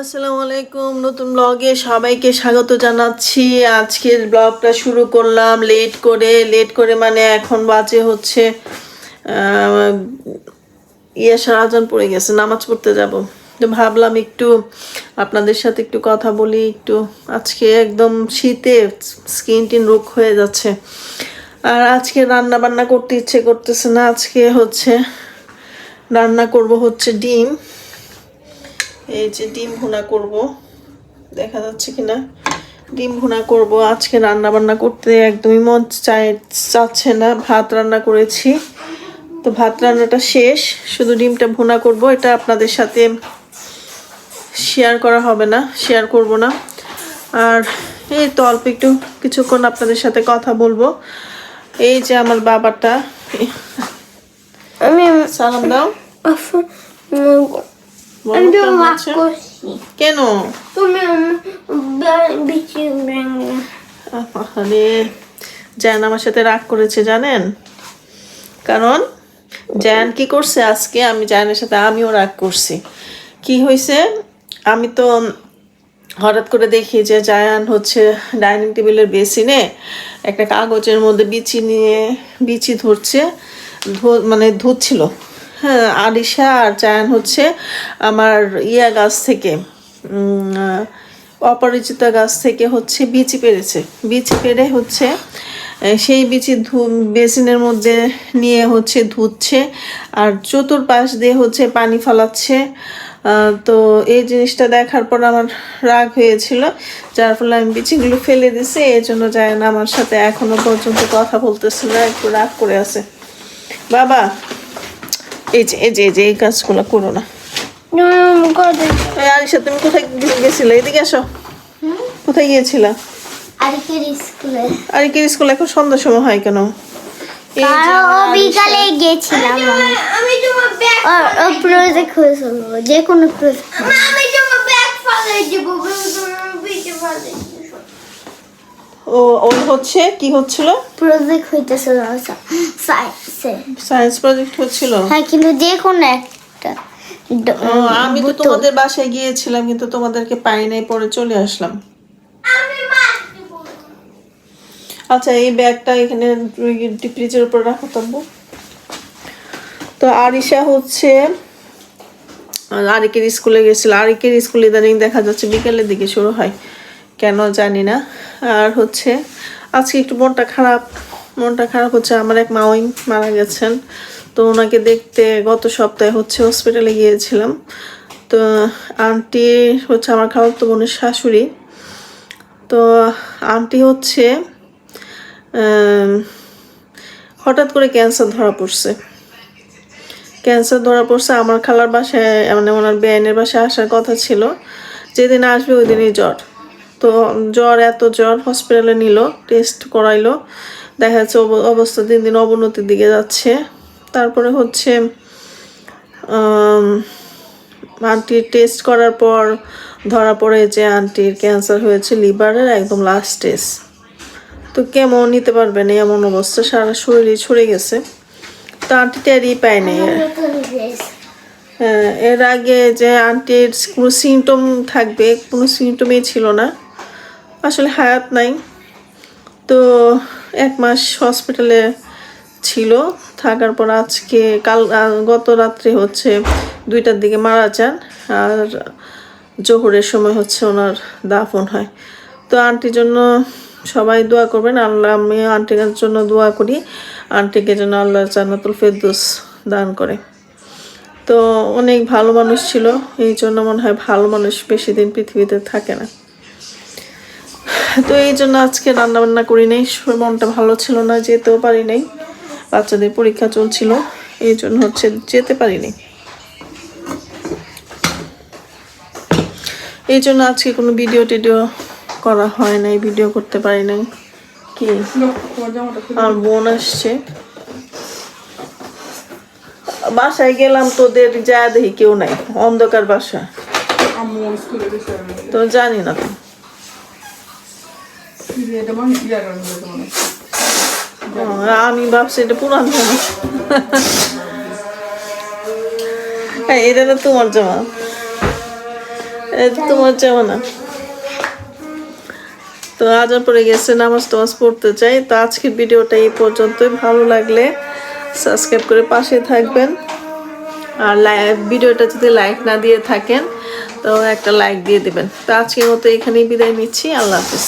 আসসালামু আলাইকুম নতুন ব্লগে সবাইকে স্বাগত জানাচ্ছি। আজকের ব্লগটা শুরু করলাম লেট করে। লেট করে মানে এখন বাজে হচ্ছে ইয়ে সারাজন পড়ে গেছে, নামাজ পড়তে যাব। তো ভাবলাম একটু আপনাদের সাথে একটু কথা বলি, একটু আজকে একদম শীতে স্কিন টিন রোগ হয়ে যাচ্ছে। আর আজকে রান্না বান্না করতে ইচ্ছে করতেছে না, আজকে হচ্ছে রান্না করব হচ্ছে ডিম। এই যে ডিম ভুনা করব। দেখা যাচ্ছে কিনা? ডিম ভুনা করব। আজকে রান্না বান্না করতে একদমই মন চায় চাচ্ছে না। ভাত রান্না করেছি। তো ভাত রান্নাটা শেষ। শুধু ডিমটা ভুনা করব। এটা আপনাদের সাথে শেয়ার করা হবে না শেয়ার করব না। আর এই তো অল্প একটু কিছুক্ষণ আপনাদের সাথে কথা বলব। এই যে আমার বাবাটা। আমি সালাম দাও। আমি তো রাগ? করছি কেন তুমি বিচি আরে জ্যান আমার সাথে রাগ করেছে জানেন কারণ জ্যান কি করছে আজকে আমি জ্যানের সাথে আমিও রাগ করছি কি হয়েছে আমি তো হঠাৎ করে দেখি যে জায়ান হচ্ছে ডাইনিং টেবিলের বেসিনে একটা কাগজের মধ্যে বিচি নিয়ে বিচি ধরছে মানে ধুচ্ছিল। হ্যাঁ আলিশা আর জায়ান হচ্ছে আমার ইয়া গাছ থেকে অপরিচিতা গাছ থেকে হচ্ছে বিচি পেরেছে বিচি পেরে হচ্ছে সেই বিচি ধু, বেসিনের মধ্যে নিয়ে হচ্ছে ধুচ্ছে আর চতুর্পাশ দিয়ে হচ্ছে পানি ফালাচ্ছে। তো এই জিনিসটা দেখার পর আমার রাগ হয়েছিল, যার ফলে আমি বিচিগুলো ফেলে দিছি এই জন্য যায় না আমার সাথে এখনও পর্যন্ত কথা বলতেছিল একটু রাগ করে আছে। বাবা এই যে এই যে এই যে এই কাজগুলো করো না। এই আরিশা তুমি কোথায় গেছিলে? এদিকে আসো। কোথায় গিয়েছিলা? আরেকের স্কুলে। আর কি স্কুল এখন সন্ধ্যার সময় হয় কেন? বিকালে গেছিলাম আমি তোমার ব্যাগ ও প্রজেক্ট হয়েছিল যে কোনো প্রজেক্ট আমি তোমার ব্যাগ ফালাই দেব বিচে ফালাই ও ওর হচ্ছে কি হচ্ছিল? প্রজেক্ট হইতেছিল সায়েন্সে সায়েন্স প্রজেক্ট হচ্ছিল? হ্যাঁ কিন্তু যে কোনো একটা। আমি তো তোমাদের বাসায় গিয়েছিলাম কিন্তু তোমাদেরকে পাই নাই পরে চলে আসলাম। আচ্ছা এই ব্যাগটা এখানে ফ্রিজের উপর রাখো তবু তো আরিশা হচ্ছে আরিকের স্কুলে গেছিল। আরিকের স্কুলে ইদানিং দেখা যাচ্ছে বিকেলের দিকে শুরু হয়। কেন জানি না। আর হচ্ছে, আজকে একটু মনটা খারাপ। মনটা খারাপ হচ্ছে, আমার এক মাওই মারা গেছেন। তো ওনাকে দেখতে গত সপ্তাহে হচ্ছে হসপিটালে গিয়েছিলাম। তো আন্টি হচ্ছে আমার খালাতো বোনের শাশুড়ি। তো আন্টি হচ্ছে হঠাৎ করে ক্যান্সার ধরা পড়ছে। ক্যান্সার ধরা পড়ছে, আমার খালার বাসায় মানে ওনার বেআইনের বাসায় আসার কথা ছিল। যেদিন আসবে ওই দিনই জ্বর। তো জ্বর এত জ্বর হসপিটালে নিল টেস্ট করাইলো। দেখা যাচ্ছে অব- অবস্থা দিন দিন অবনতির দিকে যাচ্ছে। তারপরে হচ্ছে আন্টির টেস্ট করার পর ধরা পড়ে যে আন্টির ক্যান্সার হয়েছে লিভারের একদম লাস্ট স্টেজ তো কেমন নিতে পারবে না এমন অবস্থা সারা শরীরে ছড়ে গেছে। তো আন্টি টেরই পায়নি হ্যাঁ, এর আগে যে আন্টির কোনো সিমটম থাকবে কোনো সিমটমই ছিল না। আসলে হায়াত নাই। তো এক মাস হসপিটালে ছিল। থাকার পর আজকে কাল গত রাত্রে হচ্ছে দুইটার দিকে মারা যান। আর জোহরের সময় হচ্ছে ওনার দাফন হয়। তো আন্টির জন্য সবাই দোয়া করবেন। আল্লাহ, আমি আন্টির জন্য দোয়া করি। আন্টিকে যেন আল্লাহ জান্নাতুল ফেরদৌস দান করে। তো অনেক ভালো মানুষ ছিল। এই জন্য মনে হয় ভালো মানুষ বেশি দিন পৃথিবীতে থাকে না। তো এই জন্য আজকে রান্না বান্না করি নাই মনটা ভালো ছিল না যেতেও পারি নাই বাচ্চাদের পরীক্ষা চলছিল এই জন্য হচ্ছে যেতে পারিনি। এই জন্য আজকে কোনো ভিডিও টিডিও করা হয় নাই ভিডিও করতে পারি নাই। কি? আর বোন আসছে। বাসায় গেলাম তোদের যা দেখি কেউ নাই অন্ধকার বাসা। তো জানি না। তো আমি ভাবছি এটা পুরান জামা। হ্যাঁ এটা তো তোমার জামা। তো তোমার যাব না। তো আজান পড়ে গেছে নামাজ টামাজ পড়তে চাই। তো আজকের ভিডিওটা এই পর্যন্তই। ভালো লাগলে সাবস্ক্রাইব করে পাশে থাকবেন। আর ভিডিওটা যদি লাইক না দিয়ে থাকেন, তো একটা লাইক দিয়ে দেবেন। তো আজকের মতো এখানেই বিদায় নিচ্ছি। আল্লাহ হাফিজ।